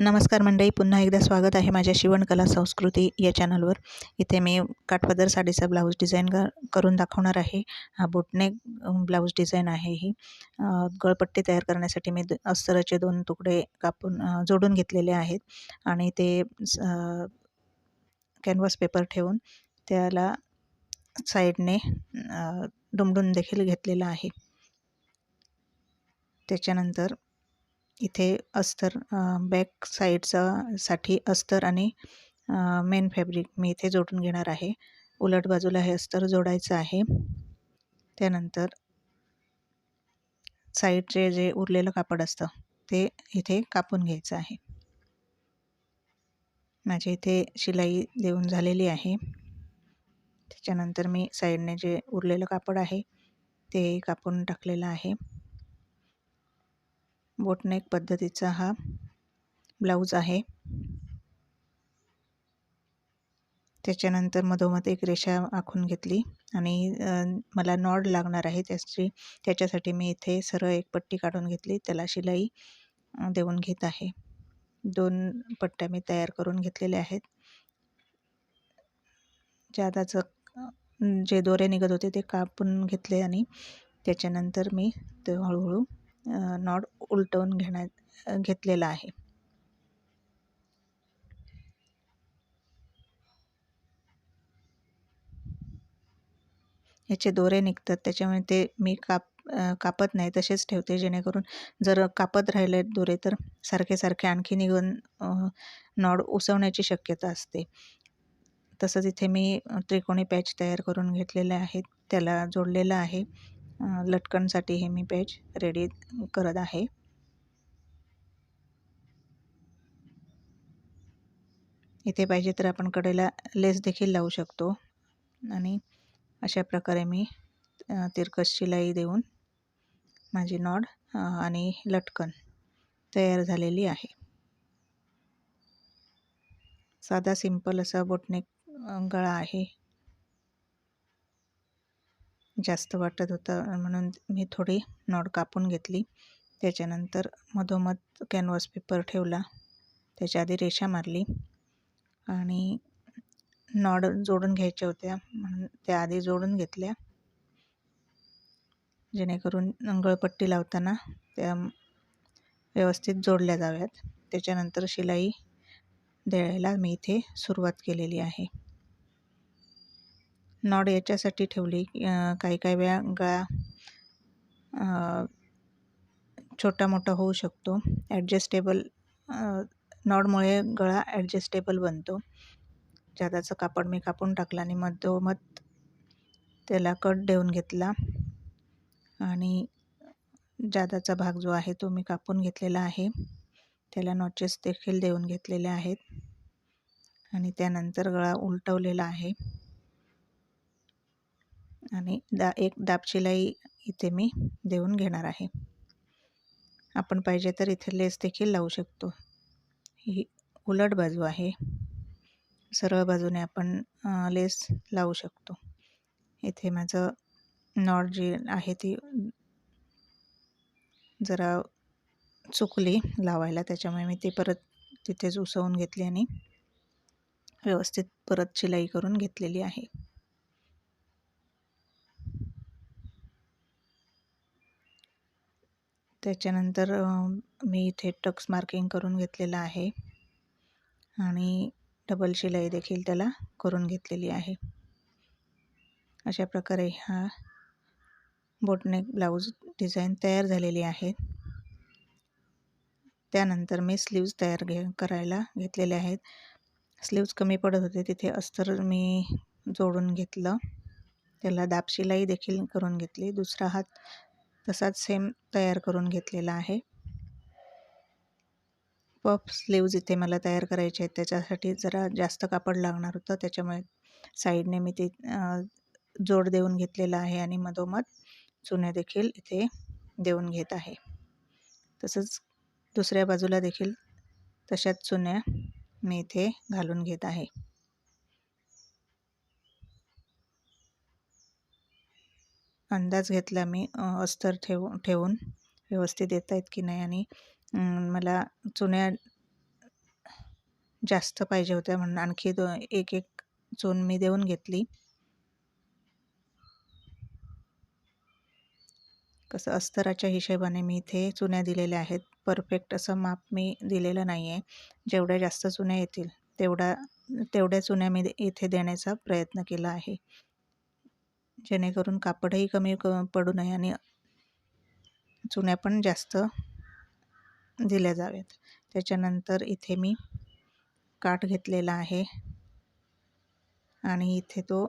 नमस्कार मंडळी पुन्हा एकदा स्वागत आहे माझ्या शिवणकला संस्कृती या चॅनलवर. इथे मी काठपदर साडीचा ब्लाऊज डिझाईन करून दाखवणार आहे. हा बोटनेक ब्लाऊज डिझाईन आहे ही. गळपट्टी तयार करण्यासाठी मी अस्तराचे दोन तुकडे कापून जोडून घेतलेले आहेत. आणि ते कॅनव्हास पेपर ठेवून त्याला साईडने डुमडून देखील घेतलेला आहे. त्याच्यानंतर इथे अस्तर बॅक साईडचा साठी अस्तर आणि मेन फॅब्रिक मी इथे जोडून घेणार आहे. उलट बाजूला हे अस्तर जोडायचं आहे. त्यानंतर साईडचे जे उरलेलं कापड असतं ते इथे कापून घ्यायचं आहे. माझी इथे शिलाई देऊन झालेली आहे. त्याच्यानंतर मी साईडने जे उरलेलं कापड आहे ते कापून टाकलेलं आहे. बोटनेक पद्धतीचा हा ब्लाऊज आहे. त्याच्यानंतर मधोमध एक रेषा आखून घेतली आणि मला नॉड लागणार आहे त्याची त्याच्यासाठी मी इथे सरळ एक पट्टी काढून घेतली त्याला शिलाई देऊन घेत आहे. दोन पट्ट्या मी तयार करून घेतलेल्या आहेत. ज्यादाचं जे दोरे निघत होते ते कापून घेतले आणि त्याच्यानंतर मी ते हळूहळू नॉड उलटवून घेण्यात घेतलेला आहे. याचे दोरे निघतात त्याच्यामुळे ते मी काप कापत नाही तसेच ठेवते जेणेकरून जर कापत राहिले दोरे तर सारखे सारखे आणखी निघून नॉड उसवण्याची शक्यता असते. तसंच इथे मी त्रिकोणी पॅच तयार करून घेतलेले आहेत त्याला जोडलेलं आहे. लटकनसाठी हे मी पेज रेडी करत आहे. इथे पाहिजे तर आपण कडेला लेस देखील लावू शकतो. आणि अशा प्रकारे मी तिरकस शिलाई देऊन माझी नॉड आणि लटकन तयार झालेली आहे. साधा सिंपल असा बोटनेक गळा आहे. जास्त वाटत होतं. म्हणून मी थोडी नॉड कापून घेतली. त्याच्यानंतर मधोमध कॅनव्हास पेपर ठेवला. त्याच्या आधी रेषा मारली. आणि नॉड जोडून घ्यायच्या होत्या. म्हणून त्या आधी जोडून घेतल्या. जेणेकरून गळपट्टी लावताना त्या व्यवस्थित जोडल्या जाव्यात. त्याच्यानंतर शिलाई द्यायला मी इथे सुरुवात केलेली आहे. नॉड याच्यासाठी ठेवली. काही काही वेळा गळा छोटा मोठा होऊ शकतो. ॲडजस्टेबल नॉडमुळे गळा ॲडजस्टेबल बनतो. जादाचं कापड मी कापून टाकला आणि मधोमध त्याला कट देऊन घेतला. आणि जादाचा भाग जो आहे तो मी कापून घेतलेला आहे. त्याला नॉचेस देखील देऊन घेतलेले आहेत. आणि त्यानंतर गळा उलटवलेला आहे. आणि दा एक दाब शिलाई इथे मी देऊन घेणार आहे. आपण पाहिजे तर इथे लेस देखील लावू शकतो. ही उलट बाजू आहे. सरळ बाजूने आपण लेस लावू शकतो. इथे माझं नॉट जी आहे ती जरा चुकली लावायला त्याच्यामुळे मी ते परत तिथेच उसवून घेतली आणि व्यवस्थित परत शिलाई करून घेतलेली आहे. त्याच्यानंतर मी इथे टक्स मार्किंग करून घेतलेलं आहे. आणि डबल शिलाई देखील त्याला करून घेतलेली आहे. अशा प्रकारे हा बोटनेक ब्लाऊज डिझाईन तयार झालेली आहे. त्यानंतर मी स्लीव्ज तयार घे करायला घेतलेले आहेत. स्लीव्ज कमी पडत होते तिथे अस्तर मी जोडून घेतलं. त्याला दाब शिलाई देखील करून घेतली. दुसरा हात तसाच सेम तयार करून घेतलेला आहे. पफ स्लीव्ज इथे मला तयार करायचे आहेत. त्याच्यासाठी जरा जास्त कापड लागणार होतं. त्याच्यामुळे साईडने मी ते जोड देऊन घेतलेला आहे आणि मधोमध चुन्या देखील इथे देऊन घेत आहे. तसंच दुसऱ्या बाजूला देखील तशाच चुन्या मी इथे घालून घेत आहे. अंदाज घेतला मी अस्तर ठेव ठेवून व्यवस्थित येत आहेत की नाही आणि मला चुन्या जास्त पाहिजे होत्या म्हणून आणखी दो एक एक चून मी देऊन घेतली. कसं अस्तराच्या हिशेबाने मी इथे चुन्या दिलेल्या आहेत. परफेक्ट असं माप मी दिलेलं नाही आहे जेवढ्या जास्त चुन्या येतील तेवढा तेवढ्या चुन्या मी इथे देण्याचा प्रयत्न केला आहे. जेणेकरून कापडही कमी क पडू नये आणि चुन्या पण जास्त दिल्या जाव्यात. त्याच्यानंतर इथे मी काठ घेतलेला आहे. आणि इथे तो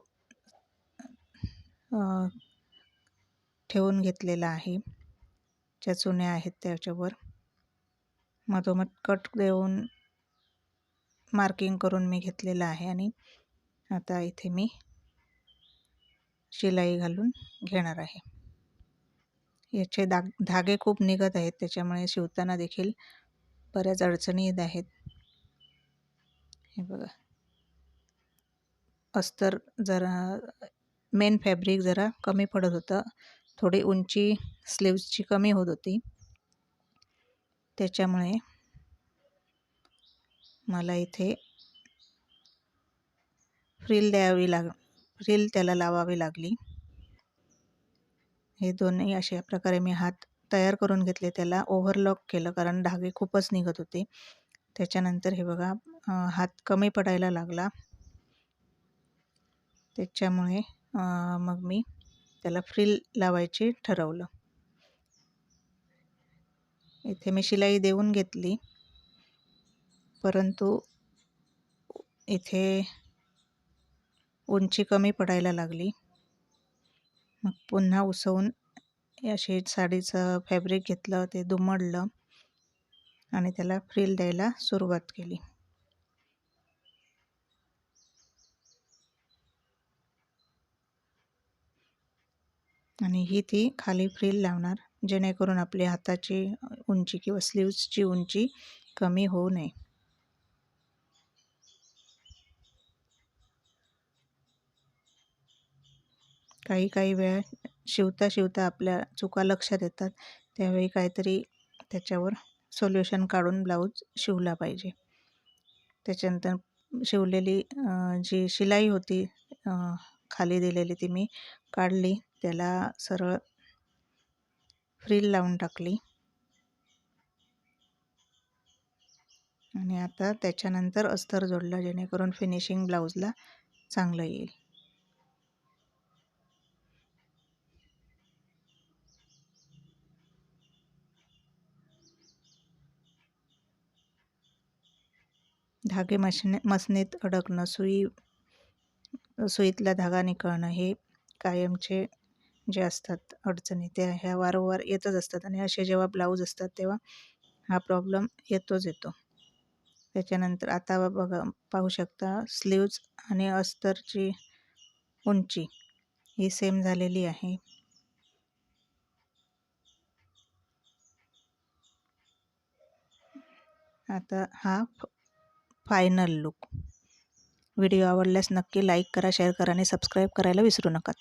ठेवून घेतलेला आहे. ज्या चुन्या आहेत त्याच्यावर मधोमध कट देऊन मार्किंग करून मी घेतलेला आहे. आणि आता इथे मी शिलाई घालून घेणार आहे. याचे दाग धागे खूप निघत आहेत त्याच्यामुळे शिवताना देखील बऱ्याच अडचणी येत आहेत. हे बघा. अस्तर जरा मेन फॅब्रिक जरा कमी पडत होतं. थोडी उंची स्लीव्सची कमी होत होती. त्याच्यामुळे मला इथे फ्रिल द्यावी लाग रील त्याला लावावी लागली. हे दोन्ही अशा प्रकारे मी हात तयार करून घेतले. त्याला ओव्हरलॉक केलं कारण धागे खूपच निघत होते. त्याच्यानंतर हे बघा हात कमी पडायला लागला. त्याच्यामुळे मग मी त्याला फ्रिल लावायची ठरवलं. इथे मी शिलाई देऊन घेतली. परंतु इथे उंची कमी पडायला लागली. मग पुन्हा उसवून अशी साडीचं फॅब्रिक घेतलं ते दुमडलं आणि त्याला फ्रिल द्यायला सुरुवात केली. आणि ही ती खाली फ्रिल लावणार जेणेकरून आपली हाताची उंची किंवा स्लीव्सची उंची कमी होऊ नये. काही काही वेळा शिवता शिवता आपल्या चुका लक्षात येतात. त्यावेळी काहीतरी त्याच्यावर सोल्युशन काढून ब्लाऊज शिवला पाहिजे. त्याच्यानंतर शिवलेली जी शिलाई होती खाली दिलेली ती मी काढली. त्याला सरळ फ्रील लावून टाकली. आणि आता त्याच्यानंतर अस्तर जोडला जेणेकरून फिनिशिंग ब्लाऊजला चांगलं येईल. धागे मशने मसनीत अडकणं सुई सुईतला धागा निकळणं हे कायमचे जे असतात अडचणी त्या ह्या वारंवार येतच असतात. आणि असे जेव्हा ब्लाऊज असतात तेव्हा हा प्रॉब्लेम येतोच येतो. त्याच्यानंतर आता बघा पाहू शकता स्लीव्ज आणि अस्तरची उंची ही सेम झालेली आहे. आता हा फायनल लुक व्हिडिओ आवडल्यास नक्की लाईक करा शेअर करा आणि सबस्क्राईब करायला विसरू नका.